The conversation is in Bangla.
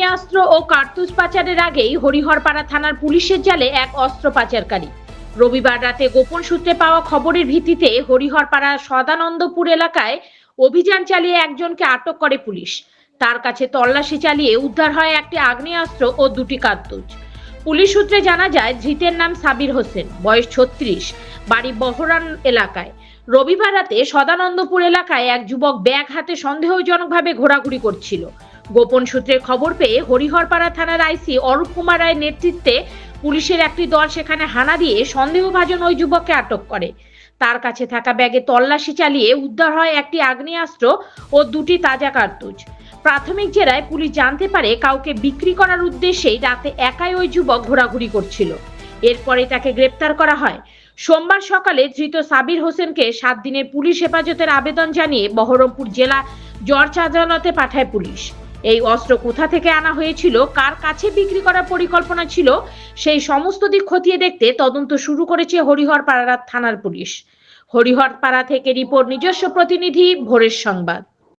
আগ্নেয়াস্ত্র ও কার্তুজ পাচারের আগেই হরিহরপাড়া থানার পুলিশের জালে এক অস্ত্র পাচারকারী। রবিবার রাতে গোপন সূত্রে পাওয়া খবরের ভিত্তিতে হরিহরপাড়া সদানন্দপুর এলাকায় অভিযান চালিয়ে একজনকে আটক করে পুলিশ। তার কাছে তল্লাশি চালিয়ে উদ্ধার হয় একটি আগ্নেয়াস্ত্র ও দুটি কার্তুজ। পুলিশ সূত্রে জানা যায়, ধৃতের নাম সাবির হোসেন, বয়স ছত্রিশ, বাড়ি বহরান এলাকায়। রবিবার রাতে সদানন্দপুর এলাকায় এক যুবক ব্যাগ হাতে সন্দেহজনকভাবে ঘোরাঘুরি করছিল। গোপন সূত্রে খবর পেয়ে হরিহরপাড়া থানার আইসি অরূপ কুমার রায়ের নেতৃত্বে পুলিশের একটি দল সেখানে হানা দিয়ে সন্দেহভাজন ওই যুবককে আটক করে। তার কাছে থাকা ব্যাগে তল্লাশি চালিয়ে উদ্ধার হয় একটি আগ্নেয়াস্ত্র ও দুটি তাজা কার্তুজ। প্রাথমিক জেরায় পুলিশ জানতে পারে কাউকে বিক্রি করার উদ্দেশ্যেই রাতে একাই ওই যুবক ঘোরাঘুরি করছিল। এরপরে তাকে গ্রেপ্তার করা হয়। সোমবার সকালে ধৃত সাবির হোসেনকে সাত দিনের পুলিশ হেফাজতের আবেদন জানিয়ে বহরমপুর জেলা জর্জ আদালতে পাঠায় পুলিশ। এই অস্ত্র কোথা থেকে আনা হয়েছিল, কার কাছে বিক্রি করার পরিকল্পনা ছিল, সেই সমস্ত দিক খতিয়ে দেখতে তদন্ত শুরু করেছে হরিহরপাড়া থানার পুলিশ। হরিহরপাড়া থেকে রিপোর্ট, নিজস্ব প্রতিনিধি, ভোরের সংবাদ।